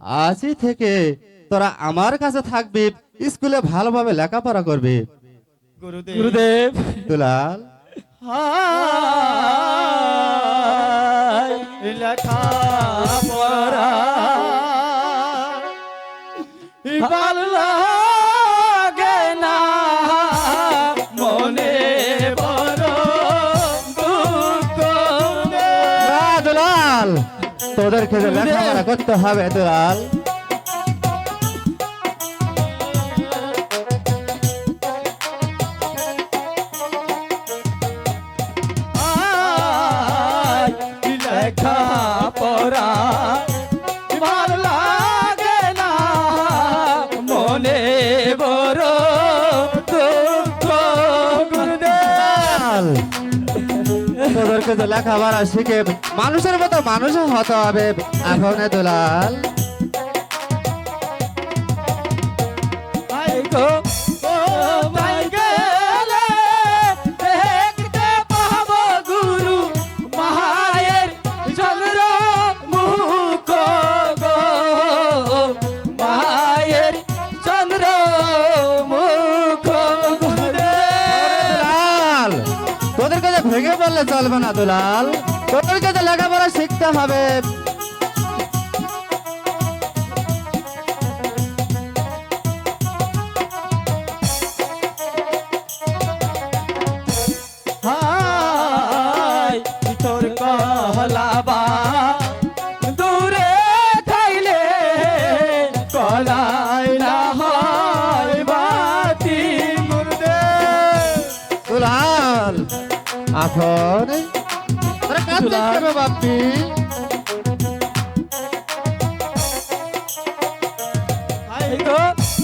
আজই থেকে তোরা আমার কাছে থাকবি স্কুলে ভালোভাবে লেখাপড়া করবি। গুরুদেব। দুলাল। হায় তোদেরকে যে লেখাপড়া করতে হবে দুলাল আয় লেখা পড়া ভালো লাগে না মনে বড় দুঃখ গুরুদেব দুলাল তোদেরকে খাবার লেখাপড়া শিখে মানুষের মতো মানুষ হতে হবে। এখন দুলাল। তোদেরকে যে ভেঙে পড়লে চলবে না দুলাল তোদেরকে যে লেখাপড়া শিখতে হবে। হাই এখন বাপি।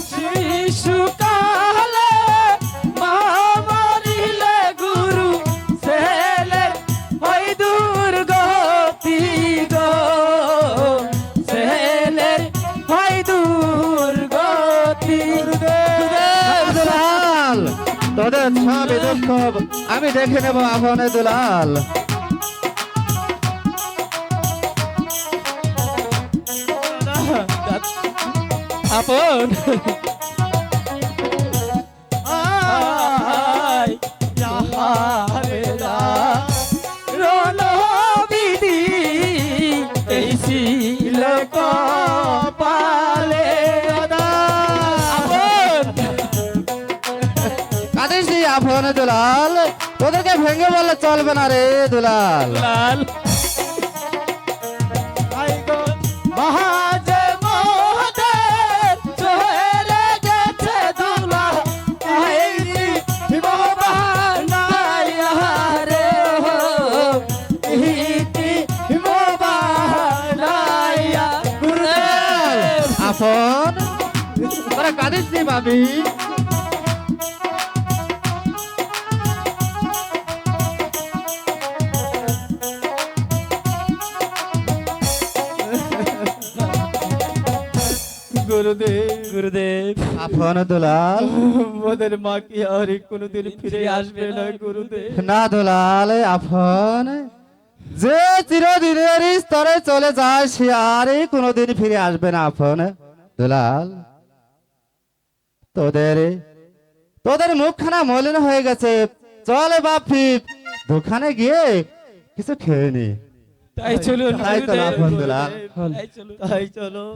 শিশুকালে মা মরিলে গুরু ছেলে হই দুর্গতি গো ছেলের হই দুর্গতি তোদের সবই দুঃখ। আমি দেখে নেব এখন দুলাল। আপন। নি এ দুলাল। তোদেরকে ভেঙে বললে চলবে না রে দুলাল। লাল আই গো মহাজে মহাদেব চলে গুরুদেব। গুরুদেব। আপন দুলাল। মোদের মা কি আর কোনোদিন ফিরে আসবে না গুরুদেব। না দুলাল আপন। যে চিরদিনের স্তরে চলে যায় সে আর কোনোদিন ফিরে আসবে না আপন। দুলাল তোদের তোদের মুখখানা মলিন হয়ে গেছে। চলে বাপি দোকানে গিয়ে কিছু খেয়ে নি। তাই চলুন তাই গুরুদেব। আপন দুলাল। তাই চলো।